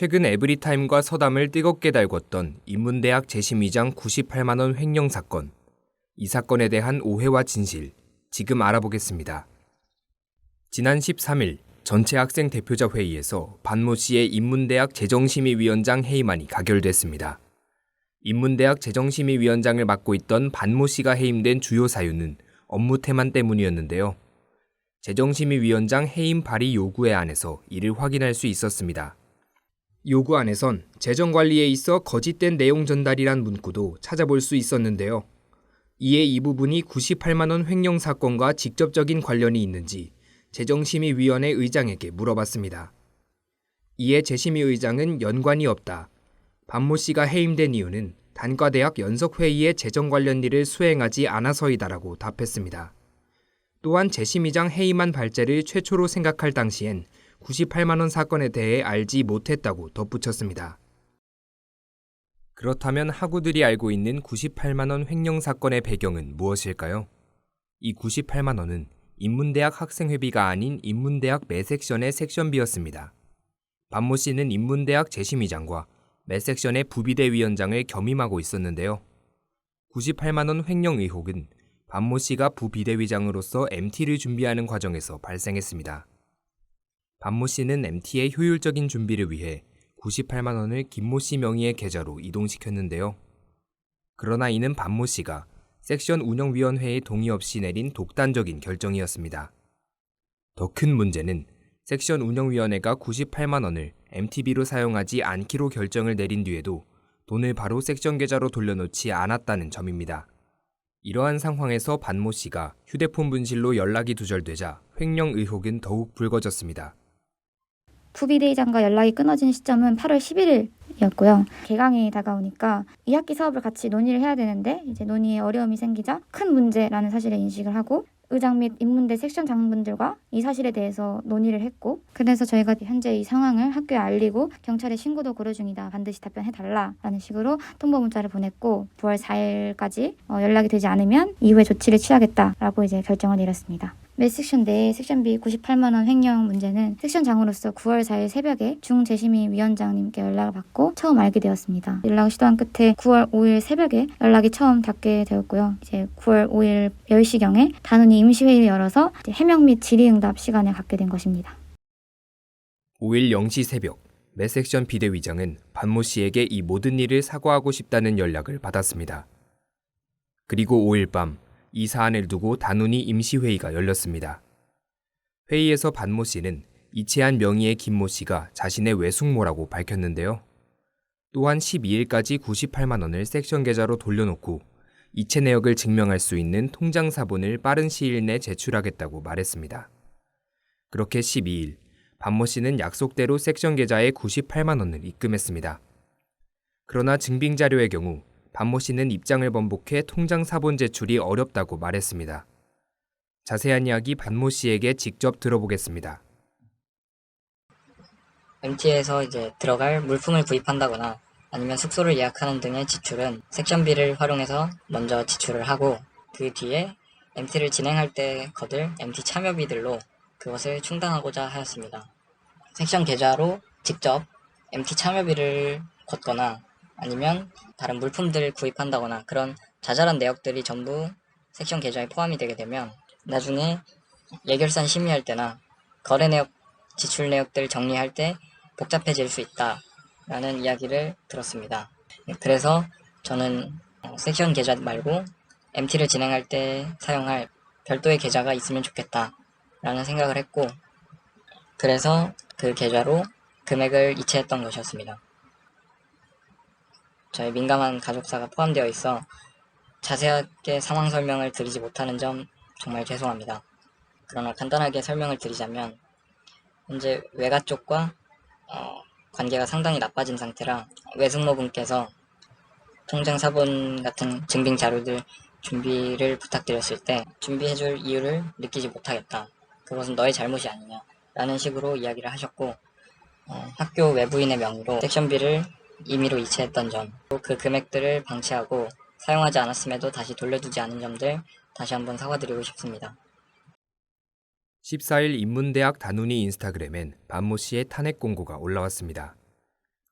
최근 에브리타임과 서담을 뜨겁게 달궜던 인문대학 재심의장 98만 원 횡령 사건. 이 사건에 대한 오해와 진실 지금 알아보겠습니다. 지난 13일 전체 학생 대표자 회의에서 반모 씨의 인문대학 재정심의위원장 해임안이 가결됐습니다. 인문대학 재정심의위원장을 맡고 있던 반모 씨가 해임된 주요 사유는 업무 태만 때문이었는데요. 재정심의위원장 해임 발의 요구에 안에서 이를 확인할 수 있었습니다. 요구안에선 재정 관리에 있어 거짓된 내용 전달이란 문구도 찾아볼 수 있었는데요. 이에 이 부분이 98만 원 횡령 사건과 직접적인 관련이 있는지 재정심의위원회 의장에게 물어봤습니다. 이에 재심의 의장은 연관이 없다. 반모 씨가 해임된 이유는 단과대학 연석회의의 재정 관련 일을 수행하지 않아서이다라고 답했습니다. 또한 재심의장 해임한 발제를 최초로 생각할 당시엔 98만 원 사건에 대해 알지 못했다고 덧붙였습니다. 그렇다면 학우들이 알고 있는 98만 원 횡령 사건의 배경은 무엇일까요? 이 98만 원은 인문대학 학생회비가 아닌 인문대학 매섹션의 섹션비였습니다. 반모 씨는 인문대학 재심의장과 매섹션의 부비대위원장을 겸임하고 있었는데요. 98만 원 횡령 의혹은 반모 씨가 부비대위장으로서 MT를 준비하는 과정에서 발생했습니다. 반모 씨는 MT의 효율적인 준비를 위해 98만 원을 김모 씨 명의의 계좌로 이동시켰는데요. 그러나 이는 반모 씨가 섹션 운영위원회의 동의 없이 내린 독단적인 결정이었습니다. 더 큰 문제는 섹션 운영위원회가 98만 원을 MTB로 사용하지 않기로 결정을 내린 뒤에도 돈을 바로 섹션 계좌로 돌려놓지 않았다는 점입니다. 이러한 상황에서 반모 씨가 휴대폰 분실로 연락이 두절되자 횡령 의혹은 더욱 불거졌습니다. 부비대회장과 연락이 끊어진 시점은 8월 11일 이었고요. 개강이 다가오니까 2학기 사업을 같이 논의를 해야 되는데 이제 논의에 어려움이 생기자 큰 문제라는 사실을 인식을 하고 의장 및 인문대 섹션 장분들과 이 사실에 대해서 논의를 했고 그래서 저희가 현재 이 상황을 학교에 알리고 경찰에 신고도 고려 중이다 반드시 답변해 달라라는 식으로 통보 문자를 보냈고 9월 4일까지 어, 연락이 되지 않으면 이후에 조치를 취하겠다라고 이제 결정을 내렸습니다. 매 섹션 내에 섹션비 98만 원 횡령 문제는 섹션 장으로서 9월 4일 새벽에 중재심의 위원장님께 연락을 받고 처음 알게 되었습니다. 연락을 시도한 끝에 9월 5일 새벽에 연락이 처음 닿게 되었고요. 이제 9월 5일 10시경에 단원이 임시회의를 열어서 해명 및 질의응답 시간을 갖게 된 것입니다. 5일 0시 새벽 매 섹션 비대위장은 반모 씨에게 이 모든 일을 사과하고 싶다는 연락을 받았습니다. 그리고 5일 밤 이 사안을 두고 단훈이 임시회의가 열렸습니다. 회의에서 반모 씨는 이채한 명의의 김모 씨가 자신의 외숙모라고 밝혔는데요. 또한 12일까지 98만 원을 섹션 계좌로 돌려놓고 이체 내역을 증명할 수 있는 통장 사본을 빠른 시일 내 제출하겠다고 말했습니다. 그렇게 12일 반모 씨는 약속대로 섹션 계좌에 98만 원을 입금했습니다. 그러나 증빙 자료의 경우 반모 씨는 입장을 번복해 통장 사본 제출이 어렵다고 말했습니다. 자세한 이야기 반모 씨에게 직접 들어보겠습니다. MT에서 이제 들어갈 물품을 구입한다거나 아니면 숙소를 예약하는 등의 지출은 섹션비를 활용해서 먼저 지출을 하고 그 뒤에 MT를 진행할 때 거들 MT 참여비들로 그것을 충당하고자 하였습니다. 섹션 계좌로 직접 MT 참여비를 걷거나 아니면 다른 물품들을 구입한다거나 그런 자잘한 내역들이 전부 섹션 계좌에 포함이 되게 되면 나중에 예결산 심의할 때나 거래 내역, 지출 내역들 정리할 때 복잡해질 수 있다라는 이야기를 들었습니다. 그래서 저는 어, 섹션 계좌 말고 MT를 진행할 때 사용할 별도의 계좌가 있으면 좋겠다라는 생각을 했고 그래서 그 계좌로 금액을 이체했던 것이었습니다. 저희 민감한 가족사가 포함되어 있어 자세하게 상황 설명을 드리지 못하는 점 정말 죄송합니다. 그러나 간단하게 설명을 드리자면 현재 외가 쪽과 어, 관계가 상당히 나빠진 상태라 외숙모분께서 통장 사본 같은 증빙 자료들 준비를 부탁드렸을 때 준비해줄 이유를 느끼지 못하겠다. 그것은 너의 잘못이 아니냐. 라는 식으로 이야기를 하셨고 어, 학교 외부인의 명의로 섹션비를 임의로 이체했던 점, 또 그 금액들을 방치하고 사용하지 않았음에도 다시 돌려두지 않은 점들 다시 한번 사과드리고 싶습니다. 14일 인문대학 단훈이 인스타그램엔 반모 씨의 탄핵 공고가 올라왔습니다.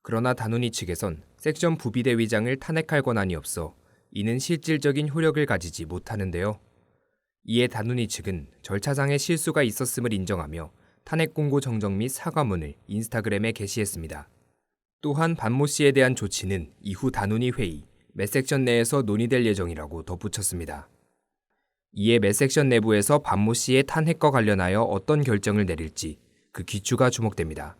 그러나 단훈이 측에선 섹션 부비대위장을 탄핵할 권한이 없어 이는 실질적인 효력을 가지지 못하는데요. 이에 단훈이 측은 절차상의 실수가 있었음을 인정하며 탄핵 공고 정정 및 사과문을 인스타그램에 게시했습니다. 또한 반모 씨에 대한 조치는 이후 단훈이 회의, 매 섹션 내에서 논의될 예정이라고 덧붙였습니다. 이에 매 섹션 내부에서 반모 씨의 탄핵과 관련하여 어떤 결정을 내릴지 그 귀추가 주목됩니다.